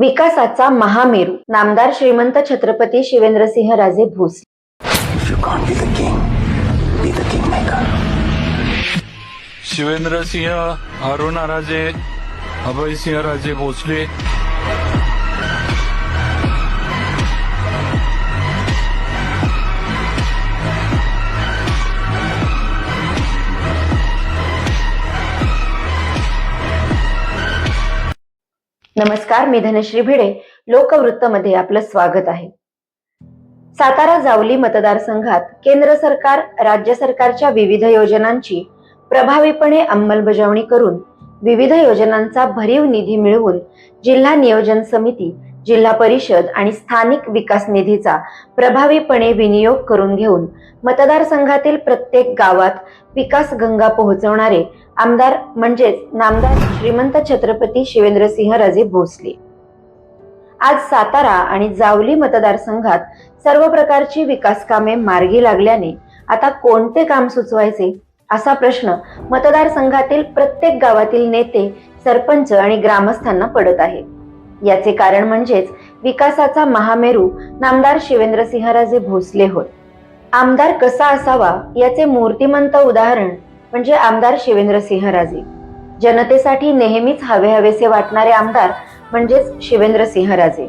विकासाचा महामेरू. नामदार श्रीमंत छत्रपती शिवेंद्रसिंह राजे भोसले. शिवेंद्रसिंह अरुणाराजे अभयसिंह राजे भोसले. नमस्कार मी धनश्री भिडे. लोकवृत्तमध्ये आपलं स्वागत आहे. सातारा जावली मतदारसंघात केंद्र सरकार राज्य सरकारच्या विविध योजनांची प्रभावीपणे अंमलबजावणी करून विविध योजनांचा भरीव निधी मिळवून जिल्हा नियोजन समिती जिल्हा परिषद आणि स्थानिक विकास निधीचा प्रभावीपणे विनियोग करून घेऊन मतदारसंघातील प्रत्येक गावात विकास गंगा पोहोचवणारे आमदार म्हणजेच नामदार श्रीमंत छत्रपती शिवेंद्रसिंह राजे भोसले. आज सातारा आणि जावली मतदारसंघात सर्व प्रकारची विकास कामे मार्गी लागल्याने आता कोणते काम सुचवायचे असा प्रश्न मतदारसंघातील प्रत्येक गावातील नेते सरपंच आणि ग्रामस्थांना पडत आहे. याचे कारण म्हणजेच विकासाचा महामेरू नामदार शिवेंद्रसिंहराजे भोसले होय. आमदार कसा असावा याचे मूर्तिमंत उदाहरण म्हणजे आमदार शिवेंद्रसिंहराजे जनतेसाठी नेहमीच हवे हवेसे वाटणारे आमदार म्हणजेच शिवेंद्रसिंहराजे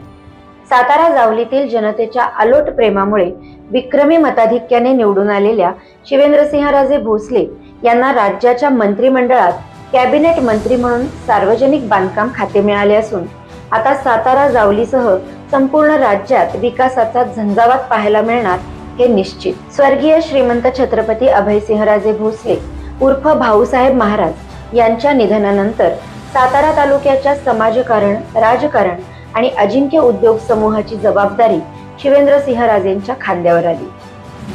सातारा जावलीतील जनतेच्या अलोट प्रेमामुळे विक्रमी मताधिक्याने निवडून आलेल्या शिवेंद्रसिंहराजे भोसले यांना राज्याच्या मंत्रिमंडळात कॅबिनेट मंत्री म्हणून सार्वजनिक बांधकाम खाते मिळाले असून आता सातारा जावलीसह संपूर्ण राज्यात विकासाचा झंझावात पाहायला मिळणार हे निश्चित. स्वर्गीय श्रीमंत छत्रपती अभयसिंहराजे भोसले उर्फ भाऊसाहेब महाराज यांच्या निधनानंतर सातारा तालुक्याच्या समाजकारण राजकारण आणि अजिंक्य उद्योग समूहाची जबाबदारी शिवेंद्रसिंहराजेंच्या खांद्यावर आली.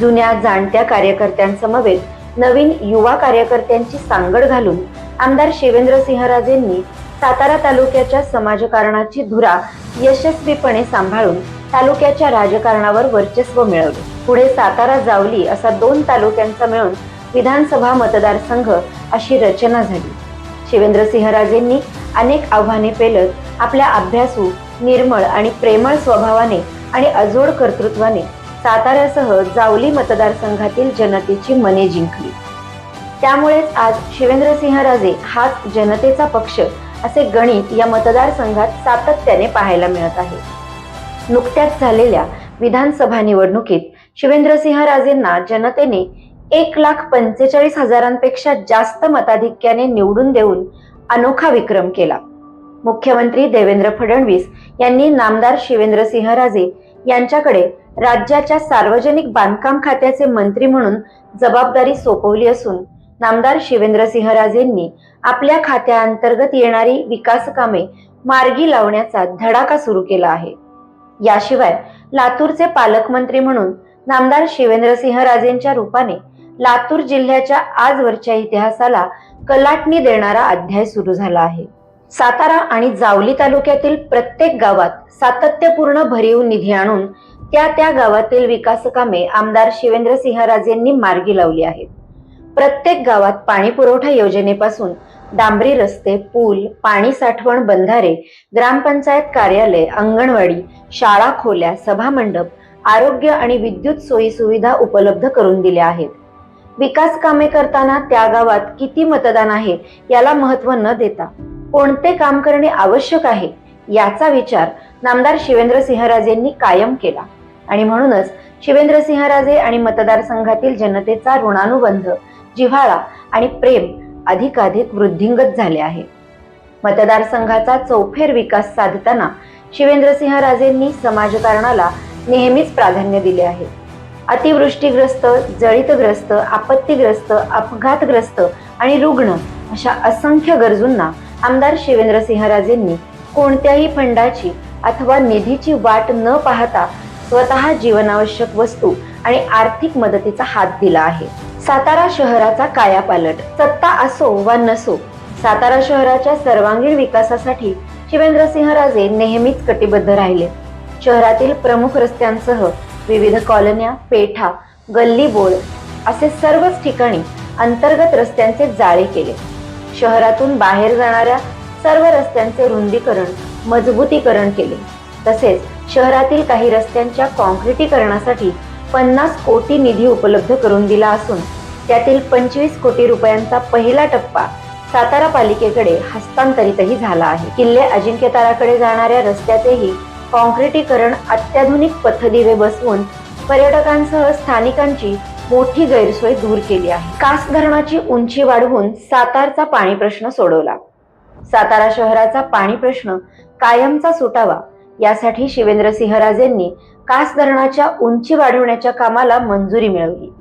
जुन्या जाणत्या कार्यकर्त्यांसमवेत नवीन युवा कार्यकर्त्यांची सांगड घालून आमदार शिवेंद्रसिंहराजेंनी सातारा तालुक्याच्या समाजकारणाची धुरा यशस्वीपणे सांभाळून तालुक्याच्या राजकारणावर वर्चस्व मिळवले. पुढे सातारा जावली असा दोन तालुक्यांचा मिळून विधानसभा मतदारसंघ अशी रचना झाली. शिवेंद्रसिंहराजेंनी अनेक आव्हाने पेलत आपल्या अभ्यासू निर्मळ आणि प्रेमळ स्वभावाने आणि अजोड कर्तृत्वाने साताऱ्यासह जावली मतदारसंघातील जनतेची मने जिंकली. त्यामुळेच आज शिवेंद्रसिंहराजे हाच जनतेचा पक्ष असे गणित या मतदारसंघात सातत्याने पाहायला मिळत आहे. नुकत्याच झालेल्या विधानसभा निवडणुकीत शिवेंद्रसिंहराजेंना जनतेने एक लाख पंचेचाळीस हजारांपेक्षा जास्त मताधिक्याने निवडून देऊन अनोखा विक्रम केला. मुख्यमंत्री देवेंद्र फडणवीस यांनी नामदार शिवेंद्रसिंहराजे यांच्याकडे राज्याच्या सार्वजनिक बांधकाम खात्याचे मंत्री म्हणून जबाबदारी सोपवली असून नामदार शिवेंद्रसिंहराजेंनी आपल्या खात्याअंतर्गत येणारी विकास कामे मार्गी लावण्याचा धडाका सुरू केला आहे. याशिवाय लातूरचे पालकमंत्री म्हणून नामदार शिवेंद्रसिंहराजेंच्या रूपाने लातूर जिल्ह्याच्या आजवरच्या इतिहासाला कलाटणी देणारा अध्याय सुरू झाला आहे. सातारा आणि जावली तालुक्यातील प्रत्येक गावात सातत्यपूर्ण भरीव निधी आणून त्या त्या गावातील विकासकामे आमदार शिवेंद्र सिंहराजेंनी मार्गी लावली आहेत. प्रत्येक गावात पाणी पुरवठा योजनेपासून डांबरी रस्ते पूल पाणी साठवण बंधारे ग्रामपंचायत कार्यालय अंगणवाडी शाळा खोल्या सभामंडप आरोग्य आणि विद्युत सोयी सुविधा उपलब्ध करून दिल्या आहेत. विकास कामे करताना त्या गावात किती मतदान आहे याला महत्त्व न देता कोणते काम करणे आवश्यक आहे याचा विचार नामदार शिवेंद्रसिंहराजेंनी कायम केला. आणि म्हणूनच शिवेंद्रसिंहराजे आणि मतदारसंघातील जनतेचा ऋणानुबंध जिव्हाळा आणि प्रेम अधिकाधिक वृद्धिंगत झाले आहे. मतदारसंघाचा चौफेर विकास साधताना शिवेंद्रसिंहराजेंनी समाजकारणाला नेहमीच प्राधान्य दिले आहे. अतिवृष्टीग्रस्त जळितग्रस्त आपत्तीग्रस्त अपघातग्रस्त आणि रुग्ण अशा असंख्य गरजूंना आमदार शिवेंद्रसिंहराजेंनी कोणत्याही फंडाची अथवा निधीची वाट न पाहता स्वतः जीवनावश्यक वस्तू आणि आर्थिक मदतीचा हात दिला आहे. सातारा शहराचा कायापालट सत्ता असो वा नसो सातारा शहराच्या सर्वांगीण विकासासाठी शिवेंद्रसिंहराजे नेहमीच कटिबद्ध राहिले. शहरातील प्रमुख रस्त्यांसह विविध कॉलन्या पेठा गल्ली बोळ असे सर्वच ठिकाणी अंतर्गत रस्त्यांचे जाळे केले. शहरातून बाहेर जाणाऱ्या सर्व रस्त्यांचे रुंदीकरण मजबूतीकरण केले. तसेच शहरातील काही रस्त्यांच्या काँक्रिटीकरणासाठी पन्नास कोटी निधी उपलब्ध करून दिला असून त्यातील पंचवीस कोटी रुपयांचा पहिला टप्पा सातारा पालिकेकडे हस्तांतरितही झाला आहे. किल्ले अजिंक्यताराकडे जाणाऱ्या रस्त्याचेही काँक्रिटीकरण अत्याधुनिक पथदिवे बसवून पर्यटकांसह स्थानिकांची मोठी गैरसोय दूर केली आहे. कास धरणाची उंची वाढवून सातारचा पाणी प्रश्न सोडवला. सातारा शहराचा पाणी प्रश्न कायमचा सुटावा यासाठी शिवेंद्रसिंहराजेंनी कास धरणाच्या उंची वाढवण्याच्या कामाला मंजुरी मिळवली.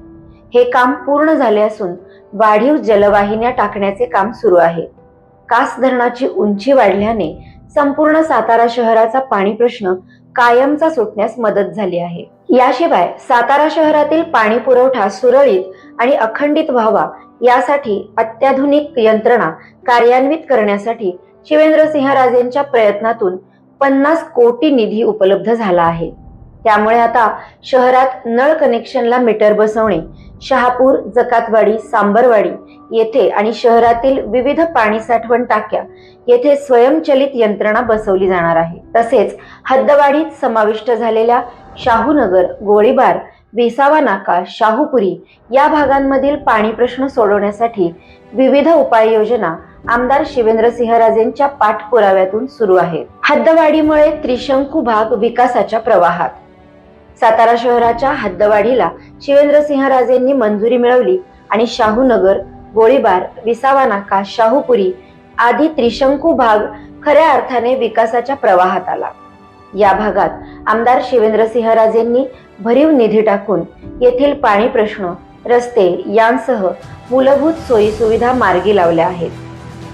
हे काम पूर्ण झाले असून वाढीव जलवाहिन्या टाकण्याचे काम सुरू आहे. कास धरणाची उंची वाढल्याने संपूर्ण सातारा शहराचा पाणी प्रश्न कायमचा सुटण्यास मदत झाली आहे. याशिवाय सातारा शहरातील पाणी पुरवठा सुरळीत आणि अखंडित व्हावा यासाठी अत्याधुनिक यंत्रणा कार्यान्वित करण्यासाठी शिवेंद्रसिंहराजेंच्या प्रयत्नातून पन्नास कोटी निधी उपलब्ध झाला आहे. त्यामुळे आता शहरात नळ कनेक्शनला मीटर बसवणे शहापूर जकातवाडी सांबरवाडी येथे आणि शहरातील विविध पाणी साठवण टाक्या येथे स्वयंचलित यंत्रणा बसवली जाणार आहे. तसेच हद्दवाडीत समाविष्ट झालेल्या शाहूनगर गोळीबार विसावा नाका शाहूपुरी या भागांमधील पाणी प्रश्न सोडवण्यासाठी विविध उपाययोजना आमदार शिवेंद्रसिंहराजेंच्या पाठपुराव्यातून सुरू आहेत. हद्दवाडीमुळे त्रिशंकू भाग विकासाच्या प्रवाहात सातारा शहराच्या हद्दवाढीला शिवेंद्रसिंहराजेंनी मंजुरी मिळवली आणि शाहूनगर गोळीबार विसावा नाका शाहूपुरी आदी त्रिशंकू भाग खऱ्या अर्थाने विकासाच्या प्रवाहात आला. या भागात आमदार शिवेंद्रसिंहराजेंनी भरीव निधी टाकून येथील पाणी प्रश्न रस्ते यांसह मूलभूत सोयी सुविधा मार्गी लावल्या आहेत.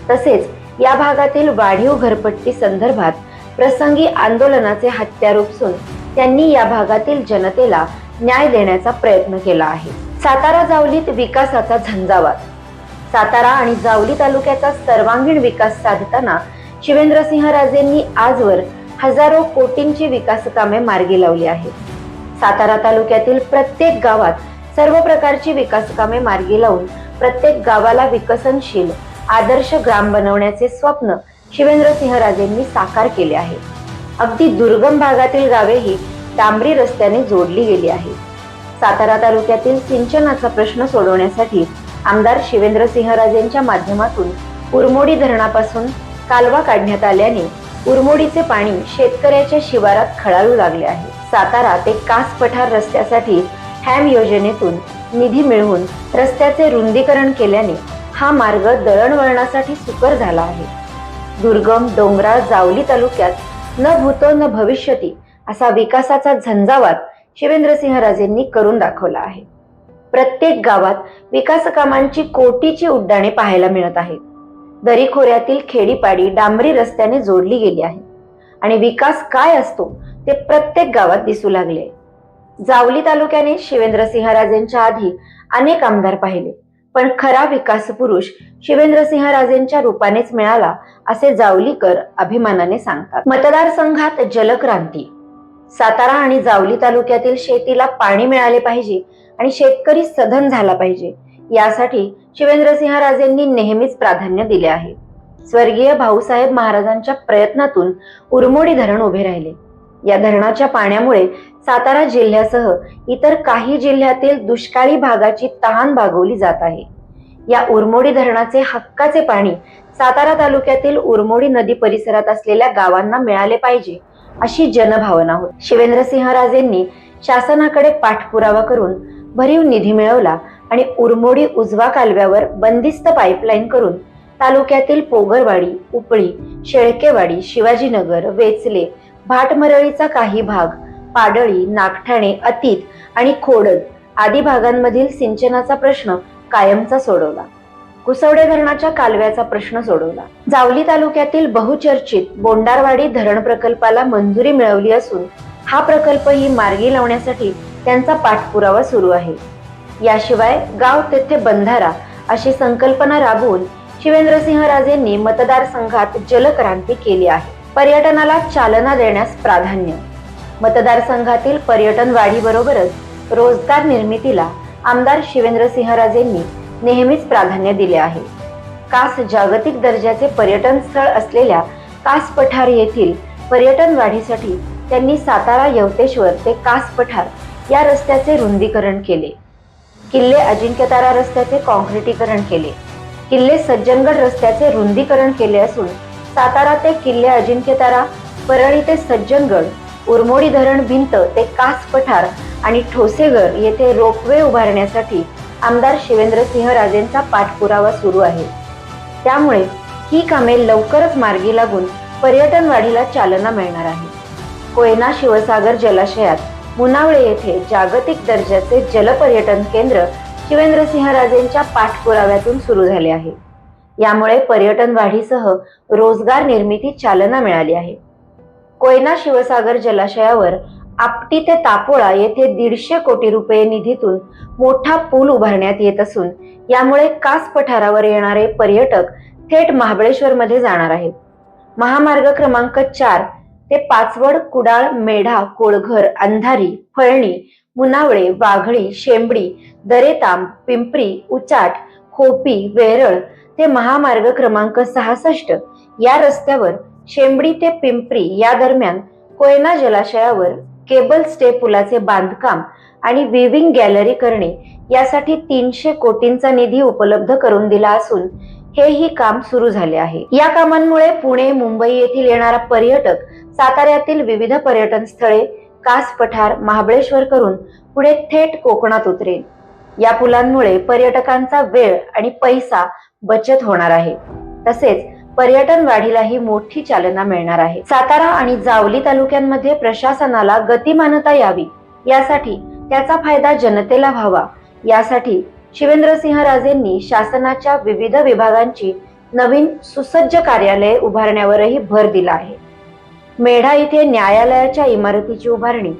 तसेच या भागातील वाढीव घरपट्टी संदर्भात प्रसंगी आंदोलनाचे हत्यार उपसून त्यांनी या भागातील जनतेला न्याय देण्याचा प्रयत्न केला आहे. सातारा जावलीत विकासाचा झंझावात. सातारा आणि जावली तालुक्याचा सर्वांगीण विकास साधताना शिवेंद्रसिंहराजेंनी आजवर हजारो कोटींची विकास कामे मार्गी लावली आहेत. सातारा तालुक्यातील प्रत्येक गावात सर्व प्रकारची विकास कामे मार्गी लावून प्रत्येक गावाला विकसनशील आदर्श ग्राम बनवण्याचे स्वप्न शिवेंद्रसिंहराजेंनी साकार केले आहे. अगदी दुर्गम भागातील गावेही डांबरी रस्त्याने जोडली गेली आहेत सातारा तालुक्यातील सिंचनाचा प्रश्न सोडवण्यासाठी आमदार शिवेंद्रसिंहराजेंच्या माध्यमातून उरमोडी धरणापासून कालवा काढण्यात आल्याने उरमोडीचे पाणी शेतकऱ्याच्या शिवारात खळाळू लागले आहे. सातारा ते कास पठार रस्त्यासाठी हॅम योजनेतून निधी मिळवून रस्त्याचे रुंदीकरण केल्याने हा मार्ग दळणवळणासाठी सुकर झाला आहे. दुर्गम डोंगराळ जावली तालुक्यात न भूतो न भविष्यती असा विकासाचा झंझावात शिवेंद्रसिंहराजेंनी करून दाखवला आहे. प्रत्येक गावात विकास कामांची कोटीची उड्डाणे पाहायला मिळत आहेत. दरीखोऱ्यातील खेडीपाडी डांबरी रस्त्याने जोडली गेली आहे. आणि विकास काय असतो ते प्रत्येक गावात दिसू लागले. जावली तालुक्याने शिवेंद्रसिंह राजेंच्या आधी अनेक आमदार पाहिले. पण खरा विकास पुरुष शिवेंद्रसिंह राजेंच्या रूपानेच मिळाला असे जावलीकर अभिमानाने सांगतात. मतदारसंघात जलक्रांती. सातारा आणि जावली तालुक्यातील शेतीला पाणी मिळाले पाहिजे आणि शेतकरी सधन झाला पाहिजे यासाठी शिवेंद्रसिंह राजेंनी नेहमीच प्राधान्य दिले आहे. स्वर्गीय भाऊसाहेब महाराजांच्या प्रयत्नातून उरमोडी धरण उभे राहिले. या धरणाच्या पाण्यामुळे सातारा जिल्ह्यासह इतर काही जिल्ह्यातील दुष्काळी भागाची तहान भागवली जात आहे. या उरमोडी धरणाचे हक्काचे पाणी सातारा तालुक्यातील उरमोडी नदी परिसरात असलेल्या गावांना मिळाले पाहिजे अशी जनभावना होती. शिवेंद्रसिंहराजेंनी शासनाकडे पाठपुरावा करून भरीव निधी मिळवला आणि उरमोडी उजवा कालव्यावर बंदिस्त पाईपलाईन करून तालुक्यातील पोगरवाडी उपळी शेळकेवाडी शिवाजीनगर वेचले भाटमरळीचा काही भाग पाडळी नागठाणे अतीत आणि खोडद आदी भागांमधील सिंचनाचा प्रश्न कायमचा सोडवला. कुसवडे धरणाच्या कालव्याचा प्रश्न सोडवला. जावली तालुक्यातील बहुचर्चित बोंडारवाडी धरण प्रकल्पाला मंजुरी मिळवली असून हा प्रकल्पही मार्गी लावण्यासाठी त्यांचा पाठपुरावा सुरू आहे. याशिवाय गाव तेथे बंधारा अशी संकल्पना राबवून शिवेंद्रसिंहराजेंनी मतदारसंघात जलक्रांती केली आहे. पर्यटनाला चालना देण्यास प्राधान्य मतदारसंघातील पर्यटन वाढीबरोबरच रोजगार निर्मितीला आमदार शिवेंद्रसिंहराजेंनी नेहमीच प्राधान्य दिले आहे. कास जागतिक दर्जाचे पर्यटन स्थळ असलेल्या कास पठार येथील पर्यटन वाढीसाठी त्यांनी सातारा यवतेश्वर ते कास पठार या रस्त्याचे रुंदीकरण केले. किल्ले अजिंक्यतारा रस्त्याचे कॉन्क्रिटीकरण केले. किल्ले सज्जनगड रस्त्याचे रुंदीकरण केले असून सातारा ते किल्ले अजिंक्यतारा परळी ते सज्जनगड उरमोडी धरण भिंत ते कास पठार आणि ठोसेघर येथे रोपवे उभारण्यासाठी आमदार शिवेंद्रसिंह राजेंचा पाठपुरावा सुरू आहे. त्यामुळे ही कामे लवकरच मार्गी लागून पर्यटन वाढीला चालना मिळणार आहे. कोयना शिवसागर जलाशयात मुनावळे येथे जागतिक दर्जाचे जलपर्यटन केंद्र शिवेंद्रसिंहराजेंच्या पाठपुराव्यातून सुरू झाले आहे. यामुळे पर्यटन वाढीसह रोजगार निर्मिती चालना मिळाली आहे. कोयना शिवसागर जलाशयावर आपटी ते तापोळा येथे दीडशे कोटी रुपये निधीतून मोठा पूल उभारण्यात येत असून यामुळे कास पठारावर येणारे पर्यटक थेट महाबळेश्वर मध्ये जाणार आहेत. महामार्ग क्रमांक चार ते पाचवड कुडाळ मेढा कोळघर अंधारी फळणी मुनावळे वाघळी शेंबडी दरेताम पिंपरी उचाट खोपी वेरळ ते महामार्ग क्रमांक सहासष्ट या रस्त्यावर शेंबडी ते पिंपरी या दरम्यान कोयना जलाशयावर केबल स्टे पुलाचे बांधकाम आणि विविंग गॅलरी करणे यासाठी तीनशे कोटींचा निधी उपलब्ध करून दिला असून हेही काम सुरू झाले आहे. या कामांमुळे पुणे मुंबई येथील येणारा पर्यटक साताऱ्यातील विविध पर्यटन स्थळे कास पठार महाबळेश्वर करून पुढे थेट कोकणात उतरेल. या पुलांमुळे पर्यटकांचा वेळ आणि पैसा बचत होणार आहे. तसेच पर्यटन वाढीलाही मोठी चालना मिळणार आहे. सातारा आणि जावली तालुक्यांमध्ये प्रशासनाला गतिमानता यावी यासाठी त्याचा फायदा जनतेला व्हावा. यासाठी शिवेंद्रसिंह राजेंनी शासनाच्या विविध विभागांची नवीन सुसज्ज कार्यालये उभारण्यावरही भर दिला आहे. मेढा इथे न्यायालयाच्या इमारतीची उभारणी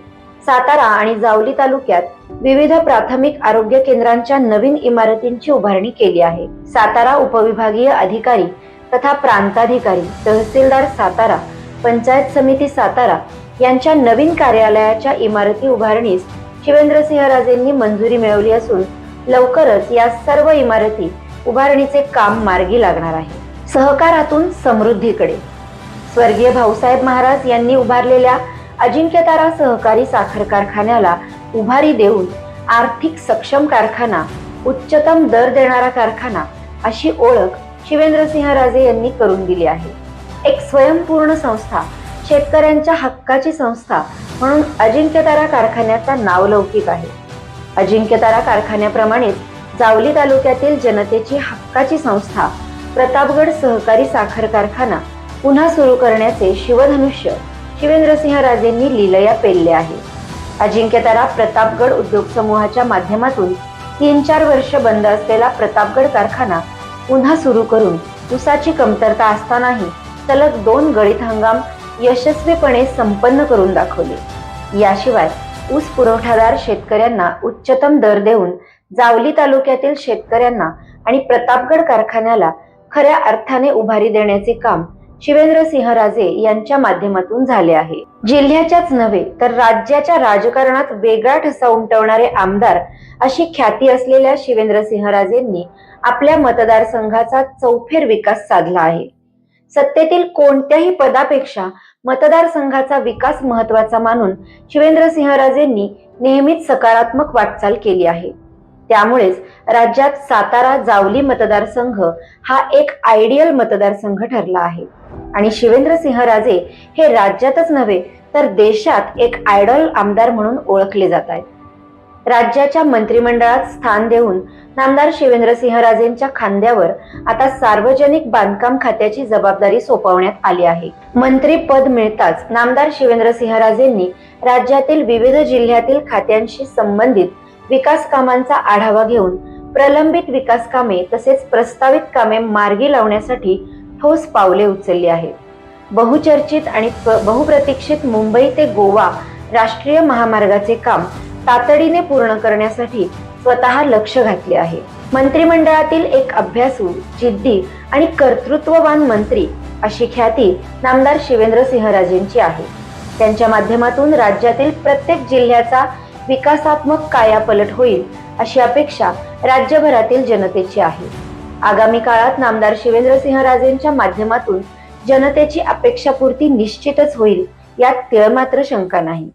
सातारा आणि जावली तालुक्यात विविध प्राथमिक आरोग्य केंद्रांच्या नवीन इमारतींची उभारणी केली आहे. सातारा उपविभागीय अधिकारी तथा प्रांताधिकारी तहसीलदार सातारा पंचायत समिती सातारा यांच्या नवीन कार्यालयाच्या इमारती उभारणीस शिवेंद्रसिंहराजेंनी मंजुरी मिळवली असून लवकरच या सर्व इमारती उभारणीचे काम मार्गी लागणार आहे. सहकारातून समृद्धीकडे. स्वर्गीय भाऊसाहेब महाराज यांनी उभारलेल्या अजिंक्यतारा सहकारी साखर कारखान्याला उभारी देऊन आर्थिक सक्षम कारखाना उच्चतम दर देणारा कारखाना अशी ओळख शिवेंद्रसिंहराजे यांनी करून दिली आहे. एक स्वयंपूर्ण संस्था शेतकऱ्यांच्या हक्काची संस्था म्हणून अजिंक्यतारा कारखान्याचा नावलौकिक आहे. अजिंक्यतारा कारखान्याप्रमाणेच जावली तालुक्यातील जनतेची हक्काची संस्था प्रतापगड सहकारी साखर कारखाना पुन्हा सुरू करण्याचे शिवधनुष्य शिवेंद्रसिंह राजेंनी लिलया पेलले आहे. अजिंक्यतारा प्रतापगड उद्योग समूहाच्या माध्यमातून तीन चार वर्ष बंद असलेला प्रतापगड कारखाना पुन्हा सुरू करून ऊसाची कमतरता असतानाही सलग दोन गळीत हंगाम यशस्वीपणे संपन्न करून दाखवले. याशिवाय ऊस पुरवठादार शेतकऱ्यांना उच्चतम दर देऊन जावली तालुक्यातील शेतकऱ्यांना आणि प्रतापगड कारखान्याला खऱ्या अर्थाने उभारी देण्याचे काम शिवेंद्रसिंहराजे यांच्या माध्यमातून झाले आहे. जिल्ह्याच्याच नव्हे तर राज्याच्या राजकारणात वेगळा ठसा उमटवणारे आमदार अशी ख्याती असलेल्या शिवेंद्रसिंहराजेंनी आपल्या मतदारसंघाचा चौफेर विकास साधला आहे. सत्तेतील कोणत्याही पदापेक्षा मतदारसंघाचा विकास महत्त्वाचा मानून शिवेंद्रसिंहराजेंनी नेहमीच सकारात्मक वाटचाल केली आहे. त्यामुळेच राज्यात सातारा जावली मतदारसंघ हा एक आयडियल मतदारसंघ ठरला आहे. आणि शिवेंद्रसिंहराजे हे राज्यातच नव्हे तर देशात एक आयडॉल आमदार म्हणून ओळखले जात आहेत. राज्याच्या मंत्रिमंडळात स्थान देऊन नामदार शिवेंद्रसिंह राजेंच्या खांद्यावर आता सार्वजनिक बांधकाम खात्याची जबाबदारी सोपवण्यात आली आहे. मंत्रीपद मिळताच नामदार शिवेंद्रसिंहराजेंनी राज्यातील विविध जिल्ह्यातील खात्यांशी संबंधित विकास कामांचा आढावा घेऊन प्रलंबित विकास कामे तसेच प्रस्तावित कामे मार्गी लावण्यासाठी ठोस पावले उचलली आहेत. बहुचर्चित आणि प- बहुप्रतीक्षित मुंबई ते गोवा राष्ट्रीय महामार्गाचे काम तातडीने पूर्ण करण्यासाठी स्वतः लक्ष घातले आहे. मंत्रिमंडळातील एक अभ्यासू जिद्दी आणि कर्तृत्ववान मंत्री अशी ख्याती नामदार शिवेंद्र सिंहराजेंची आहे. त्यांच्या माध्यमातून राज्यातील प्रत्येक जिल्ह्याचा विकासात्मक कायापलट होईल अशी अपेक्षा राज्यभरातील जनतेची आहे. आगामी काळात नामदार शिवेंद्रसिंहराजेंच्या माध्यमातून जनतेची अपेक्षापूर्ती निश्चितच होईल यात तिळमात्र शंका नाही.